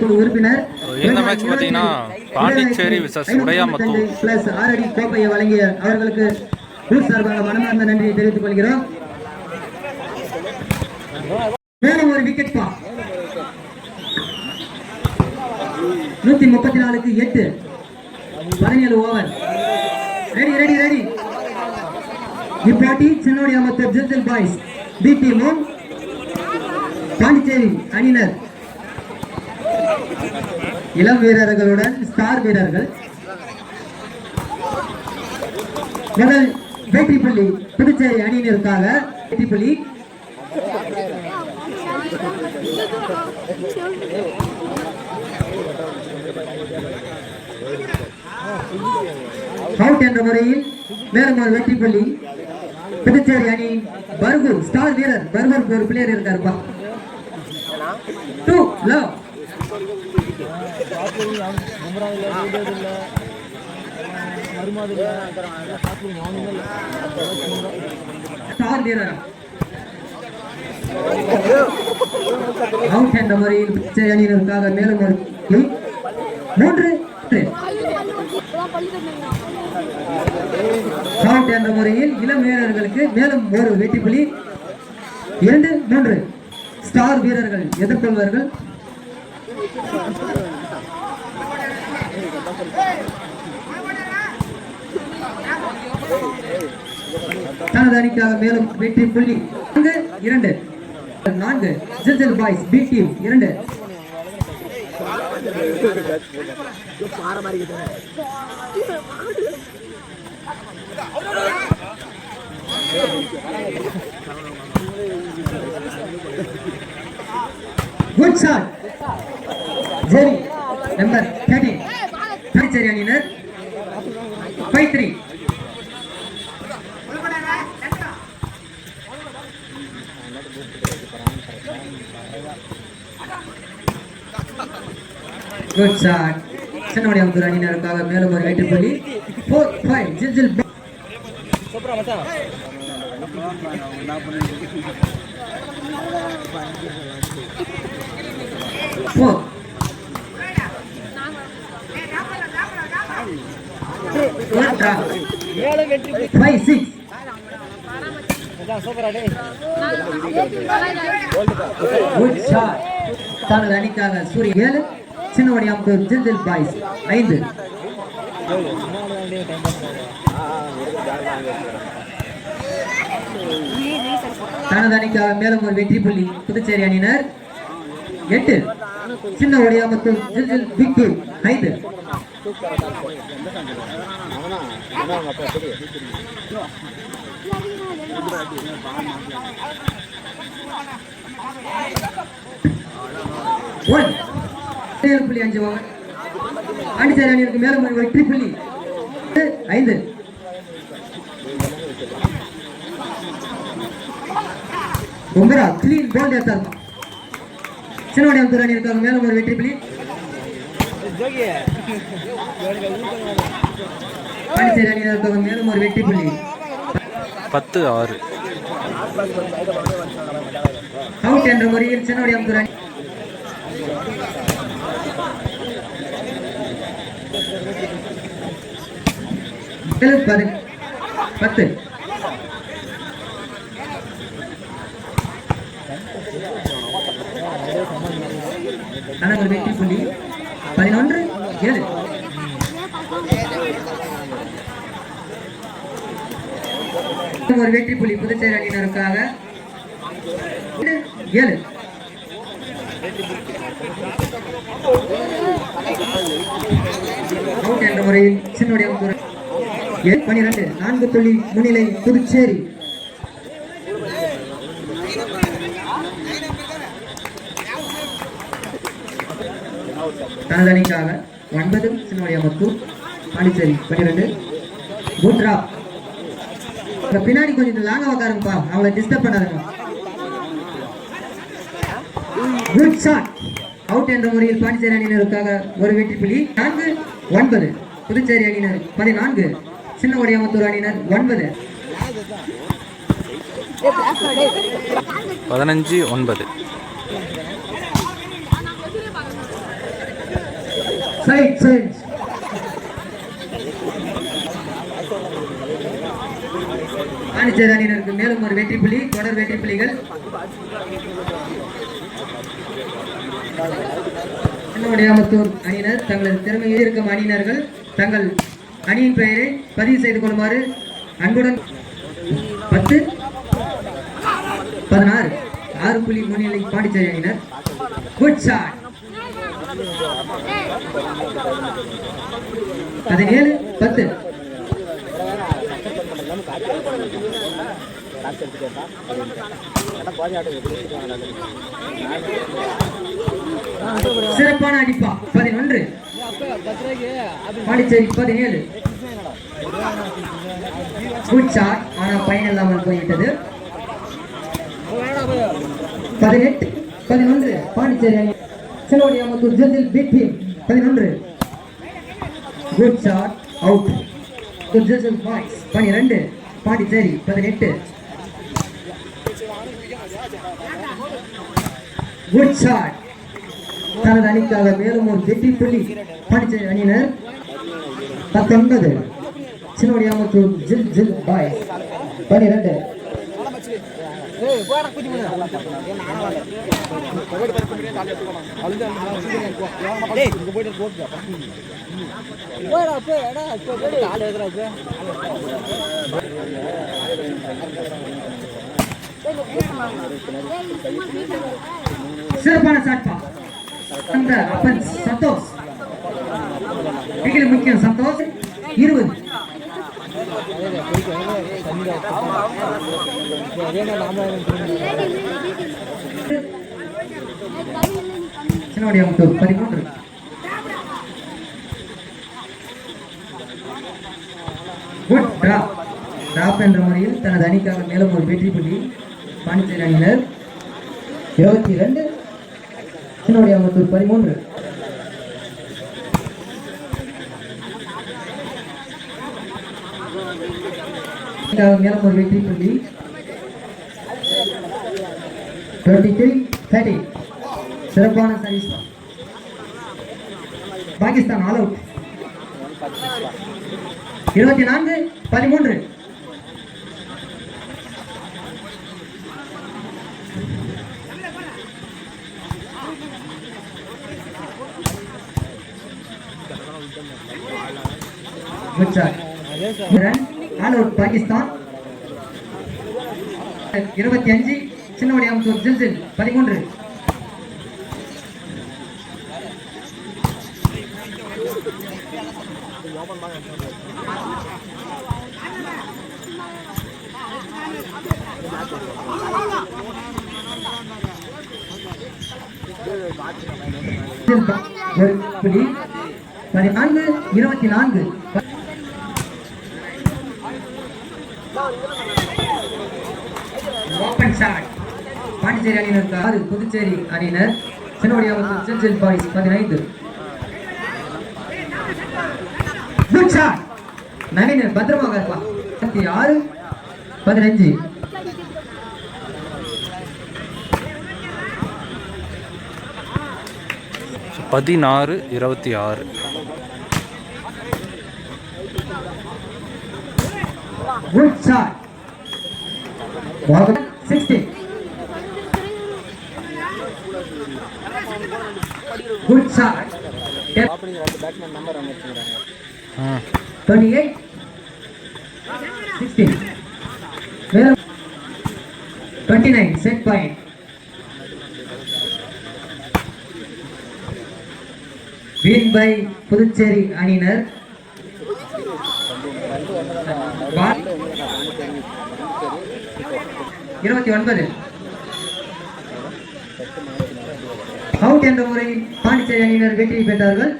குழு உறுப்பினர். இந்த மேட்ச் பார்த்தீங்கன்னா பாண்டிச்சேரி versus உடையாமத்தூர். பிளஸ் ஆறடி கோப்பையை வழங்கிய அவர்களுக்கு குழு சார்பாக மனமார்ந்த நன்றியை தெரிவித்துக் கொள்கிறோம். மேலும் ஒரு விக்கெட் பா. நூத்தி முப்பத்தி நாலுக்கு எட்டு. பதினேழு ஓவர் ரெடி ரெடி ரெடி இப்போட்டி சின்னோடி அமர்த்தர் ஜில்ஜில் பாய்ஸ். பி டீமும் பாண்டிச்சேரி அணியினர். இளம் வீரர்களுடன் ஸ்டார் வீரர்கள். முதல் வெற்றி புதுச்சேரி அணியினருக்காக வேட்டிப்பள்ளி அவுட் என்ற முறையில் மேலும் ஒரு வெற்றி புள்ளி புதுச்சேரி அணி பர்கூர் ஸ்டார் வீரர் பர்கூருக்கு ஒரு பிளேயர் இருக்காருப்பா டூ லவ் அவுட் என்ற முறையில் பிச்சை அணியினருக்காக மேலும் மூன்று என்ற முறையில் இளம் வீரர்களுக்கு மேலும் ஒரு வெட்டி புள்ளி இரண்டு மூன்று. ஸ்டார் வீரர்கள் எதிர்கொள்வார்கள். தனது அணிக்காக மேலும் வெற்றி புள்ளி நான்கு இரண்டு. நான்கு. ஜில்ஜில் பாய்ஸ் பி டீம் இரண்டு. Good shot Jerry number thirty Thirucheri அணியினர். Five three good shot Chinnamaniyamputhur அணியினருக்காக மேலும் ஒரு வெற்றி புள்ளி. ஃபோர் ஃபைவ் ஜில் ஜில். சூப்பரா ஃபோர் ஃபைவ் சிக்ஸ் தனது அணிக்காக சூரிய ஏழு சின்னவடியாம்பூர் ஜில் ஜில் பாய்ஸ் ஐந்து தனது அணிக்காக மேலும் ஒரு வெற்றி புள்ளி புதுச்சேரி அணியினர் எட்டு சின்ன ஒடியாமத்தூர் ஜில் ஐந்து. புள்ளி அஞ்சு பாண்டிச்சேரி அணியிற்கு மேலும் ஒரு வெற்றி புள்ளி ஐந்து உங்கரா கிளீன் போல்ட் எடுத்தார் சின்னவடியாம்பூர் அணியிற்காக மேலும் ஒரு வெற்றி புள்ளி. பாண்டிச்சேரி அணியினருக்காக மேலும் ஒரு வெற்றி புள்ளி. பத்து ஆறு. அவுட் என்ற முறையில் ஏழு பதி பத்து. ஆனால் ஒரு வெற்றி புள்ளி. பதினொன்று. ஏழு ஒரு வெற்றி புள்ளி புதுச்சேரி அணியினருக்காக. ஏழு என்ற முறையில் சின்னுடைய ஏழு பனிரெண்டு நான்கு புள்ளி முன்னிலை புதுச்சேரி. தனது அணிக்காக ஒன்பது சின்னுடைய மத்தூர் பாண்டிச்சேரி பன்னிரெண்டு. பூத்ரா. பின்னாடி கொஞ்சம் லாங்காக உட்காருங்கப்பா அவங்கள டிஸ்டர்ப் பண்ணாதுங்க. குட் ஷாட் அவுட் என்ற முறையில் பாண்டிச்சேரி அணியினருக்காக ஒரு வெற்றி புள்ளி. நான்கு ஒன்பது. புதுச்சேரி அணியினர் பதினான்கு. சின்ன ஒடியாமத்தூர் அணியினர் ஒன்பது. பதினஞ்சு ஒன்பது. சைட் சைட் பாண்டிச்சேரி அணியினருக்கு மேலும் ஒரு வெற்றி புள்ளி தொடர் வெற்றி புள்ளிகள் சின்னவடியாமத்தூர் அணியினர் தங்களது திறமையை இருக்கும் அணியினர்கள் தங்கள் அணியின் பெயரை பதிவு செய்து கொள்ளுமாறு அன்புடன் பத்து பதினாறு ஆறு புள்ளி முன்னிலை பாண்டிச்சேரி அணியினர். குட் ஷாட் பதினேழு பத்து. சிறப்பான அடிப்பா பதினொன்று. பாண்டிச்சேரி பதினேழு. குட் ஷாட் ஆனால் பயன் இல்லாமல் போய்விட்டது. பதினெட்டு பதினொன்று. பாண்டிச்சேரி சிலோடியா செலவடியாமத்தூர் ஜெதில் பிக் பதினொன்று. Good shot out good Jesil boys பனிரெண்டு பாண்டிச்சேரி பதினெட்டு. குட் ஷாட் தனது அணிக்காக மேலும் ஒரு வெற்றி புள்ளி பாண்டிச்சேரி அணியினர். பத்தொன்பது. சின்னோடியாமத்தூர் ஜில் ஜில் பாய்ஸ். பனிரெண்டு சிறப்பான சாட்பா அந்த அப்பன் சந்தோஷ். மிக முக்கியம் சந்தோஷ். இருபது. பதிமூன்று குட் டிராப். டிராப் என்ற முறையில் தனது அணிக்காக மேலும் ஒரு வெற்றி புள்ளி பாண்டிச்சேரி அணியினர் இருபத்தி ரெண்டு சின்னவடியாமத்தூர் பதிமூன்று மேலும் ஒரு வெற்றி புள்ளி டுவெண்ட்டி த்ரீ தேர்ட்டி சிறப்பான சர்வீஸ் பாகிஸ்தான் ஆல் அவுட் இருபத்தி நான்கு பதிமூன்று. Good job. All out Pakistan. இருபத்தி அஞ்சு சின்னவடியாமத்தூர் ஜில்ஜில் பதிமூன்று. பதினான்கு இருபத்தி நான்கு ஓப்பன் ஷாட் பாண்டிச்சேரி அணியினருக்கு ஆறு புதுச்சேரி அணியினர் சின்னவடியாமத்தூர் சில்சில் பாய்ஸ் பதினைந்து. நவீனர் பத்திரமாக இருப்பா இருபத்தி ஆறு பதினஞ்சு பதினாறு இருபத்தி ஆறு. Good shot good shot twenty eight sixteen மேலும் twenty nine set point win by Puducherry அணியினர். இருபத்தி ஒன்பது என்ற முறையில் பாண்டிச்சேரி அணியினர் வெற்றி பெற்றார்கள்.